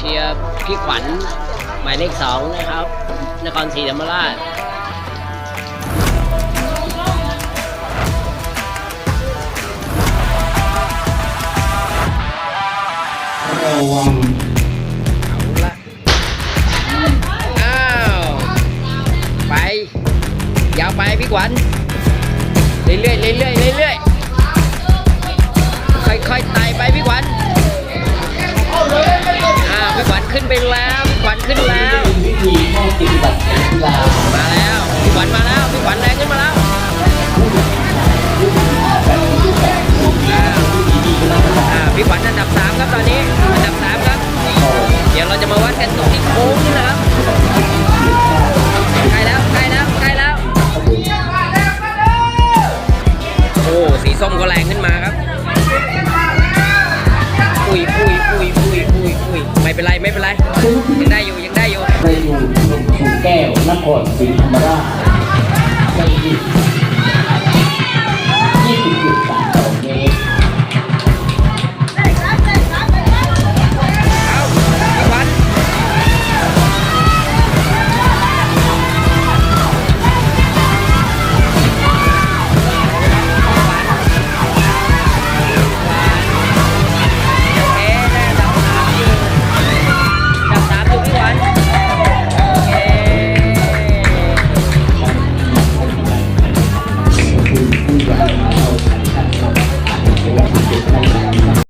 ชียร์พี่ขวัญหมายเลขสองนะครับ นครศรีธรรมราชระวังอ้าว ไป ยาวไปพี่ขวัญ เรื่อยๆเรื่อยๆเรื่อยๆ นไปแล้วพี่ขวัญขึ้นแล้ววิธีเข้าปฏิบัติการกีฬามาแล้วพี่ขวัญมาแล้วพี่ขวัญแรงขึ้นมาแล้วอาอ่าพี่ขวัญอันดับสามครับตอนนี้อันดับสามครับ เดี๋ยวเราจะมาวัดกันตรงที่โค้งนี่นะครับใกล้แล้วใกล้แล้วใกล้แล้วโอ้สีส้มก็แรงขึ้น เป็นไรไม่เป็นไรยังได้อยู่ยังได้อยู่ไปอยู่หนุ่มชูแก้วนครศรีธรรมราช